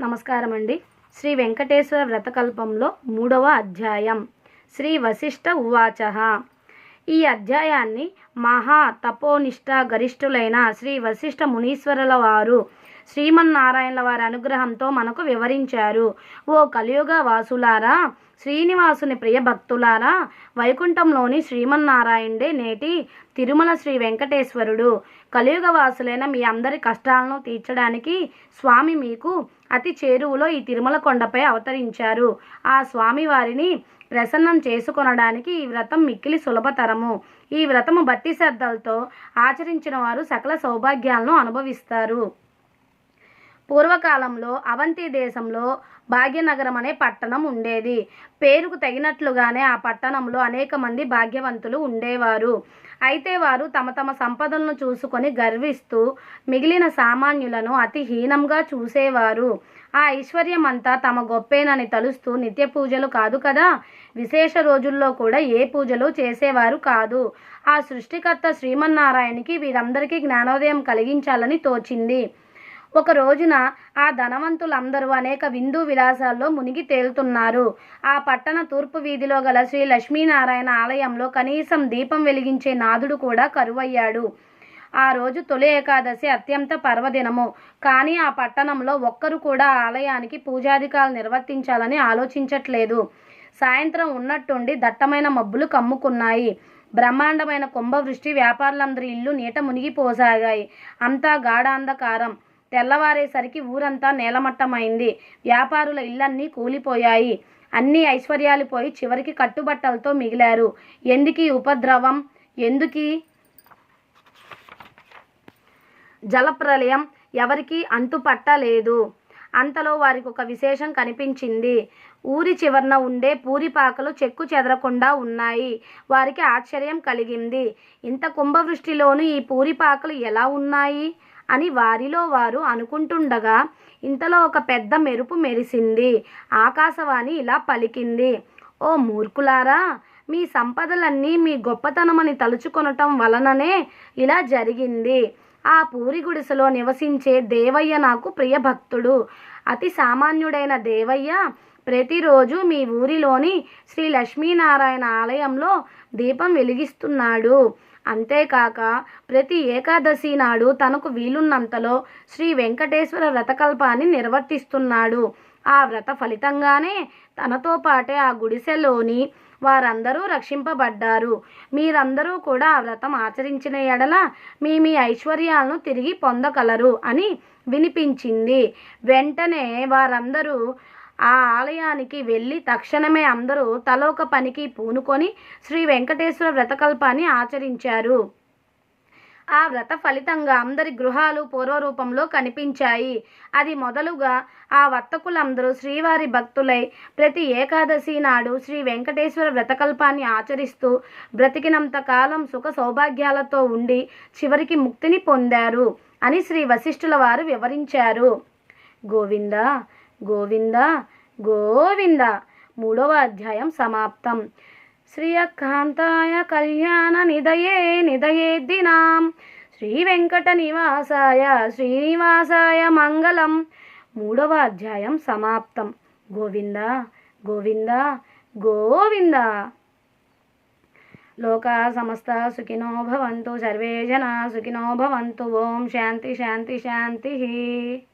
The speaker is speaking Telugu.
నమస్కారం అండి శ్రీ వెంకటేశ్వర వ్రతకల్పంలో మూడవ అధ్యాయం. శ్రీ వశిష్ఠ ఉవాచ. ఈ అధ్యాయాన్ని మహా తపోనిష్ట గరిష్ఠులైన శ్రీ వశిష్ఠ మునీశ్వరుల వారు శ్రీమన్నారాయణల వారి అనుగ్రహంతో మనకు వివరించారు. ఓ కలియుగ వాసులారా శ్రీనివాసుని ప్రియ భక్తులారా వైకుంఠంలోని శ్రీమన్నారాయణుడే నేటి తిరుమల శ్రీ వెంకటేశ్వరుడు. కలియుగ వాసులైన మీ అందరి కష్టాలను తీర్చడానికి స్వామి మీకు అతి చేరువలో ఈ తిరుమల కొండపై అవతరించారు. ఆ స్వామి వారిని ప్రసన్నం చేసుకొనడానికి ఈ వ్రతం మిక్కిలి సులభతరము. ఈ వ్రతము భక్తి శ్రద్ధలతో ఆచరించిన వారు సకల సౌభాగ్యాలను అనుభవిస్తారు. పూర్వకాలంలో అవంతి దేశంలో భాగ్యనగరం అనే పట్టణం ఉండేది. పేరుకు తగినట్లుగానే ఆ పట్టణంలో అనేక మంది భాగ్యవంతులు ఉండేవారు. అయితే వారు తమ తమ సంపదలను చూసుకొని గర్విస్తూ మిగిలిన సామాన్యులను అతి హీనంగా చూసేవారు. ఆ ఐశ్వర్యం అంతా తమ గొప్పేనని తలుస్తూ నిత్య పూజలు కాదు కదా? విశేష రోజుల్లో కూడా ఏ పూజలు చేసేవారు కాదు. ఆ సృష్టికర్త శ్రీమన్నారాయణకి వీరందరికీ జ్ఞానోదయం కలిగించాలని తోచింది. ఒక రోజున ఆ ధనవంతులందరూ అనేక విందు విలాసాల్లో మునిగి తేలుతున్నారు. ఆ పట్టణ తూర్పు వీధిలో గల శ్రీ లక్ష్మీనారాయణ ఆలయంలో కనీసం దీపం వెలిగించే నాదుడు కూడా కరువయ్యాడు. ఆ రోజు తొలి ఏకాదశి అత్యంత పర్వదినము. కానీ ఆ పట్టణంలో ఒక్కరు కూడా ఆలయానికి పూజాధికారులు నిర్వర్తించాలని ఆలోచించట్లేదు. సాయంత్రం ఉన్నట్టుండి దట్టమైన మబ్బులు కమ్ముకున్నాయి. బ్రహ్మాండమైన కుంభవృష్టి వ్యాపారులందరి ఇల్లు నీట మునిగిపోసాగాయి. అంతా గాఢాంధకారం. తెల్లవారేసరికి ఊరంతా నేలమట్టమైంది. వ్యాపారుల ఇళ్ళన్నీ కూలిపోయాయి. అన్ని ఐశ్వర్యాలు పోయి చివరికి కట్టుబట్టలతో మిగిలారు. ఎందుకీ ఉపద్రవం? ఎందుకీ జలప్రలయం? ఎవరికి అంతుపట్టలేదు. అంతలో వారికి ఒక విశేషం కనిపించింది. ఊరి చివరన ఉండే పూరిపాకలు చెక్కు చెదరకుండా ఉన్నాయి. వారికి ఆశ్చర్యం కలిగింది. ఇంత కుంభవృష్టిలోనూ ఈ పూరిపాకలు ఎలా ఉన్నాయి? అని వారిలో వారు అనుకుంటుండగా ఇంతలో ఒక పెద్ద మెరుపు మెరిసింది. ఆకాశవాణి ఇలా పలికింది ఓ మూర్ఖులారా మీ సంపదలన్నీ మీ గొప్పతనమని తలుచుకొనటం వలననే ఇలా జరిగింది. ఆ పూరి గుడిసెలో నివసించే దేవయ్య నాకు ప్రియ భక్తుడు అతి సామాన్యుడైన దేవయ్య ప్రతిరోజు మీ ఊరిలోని శ్రీ లక్ష్మీనారాయణ ఆలయంలో దీపం వెలిగిస్తున్నాడు. అంతేకాక ప్రతి ఏకాదశి నాడు తనకు వీలున్నంతలో శ్రీ వెంకటేశ్వర వ్రతకల్పాన్ని నిర్వర్తిస్తున్నాడు. ఆ వ్రత ఫలితంగానే తనతో పాటే ఆ గుడిసెలోని వారందరూ రక్షింపబడ్డారు. మీరందరూ కూడా ఆ వ్రతం ఆచరించిన ఎడల మీ మీ ఐశ్వర్యాలను తిరిగి పొందగలరు అని వినిపించింది. వెంటనే వారందరూ ఆ ఆలయానికి వెళ్ళి తక్షణమే అందరూ తలోక పనికి పూనుకొని శ్రీ వెంకటేశ్వర వ్రతకల్పాన్ని ఆచరించారు. ఆ వ్రత ఫలితంగా అందరి గృహాలు పూర్వరూపంలో కనిపించాయి. అది మొదలుగా ఆ వర్తకులందరూ శ్రీవారి భక్తులై ప్రతి ఏకాదశి నాడు శ్రీ వెంకటేశ్వర వ్రతకల్పాన్ని ఆచరిస్తూ బ్రతికినంత కాలం సుఖ సౌభాగ్యాలతో ఉండి చివరికి ముక్తిని పొందారు అని శ్రీ వశిష్ఠుల వారు వివరించారు. గోవిందా గోవింద గోవింద. మూడవ అధ్యాయం సమాప్తం. శ్రీయకాంతాయ కళ్యాణ నిదయే నిదయే దినాం. శ్రీ వెంకట నివాసాయ శ్రీనివాసాయ మంగళం. మూడవ అధ్యాయం సమాప్తం. గోవింద గోవింద గోవింద. లోకా సమస్త సుఖినో భవంతు సర్వే జనా సుఖినో భవంతు. ఓం శాంతి శాంతి శాంతి.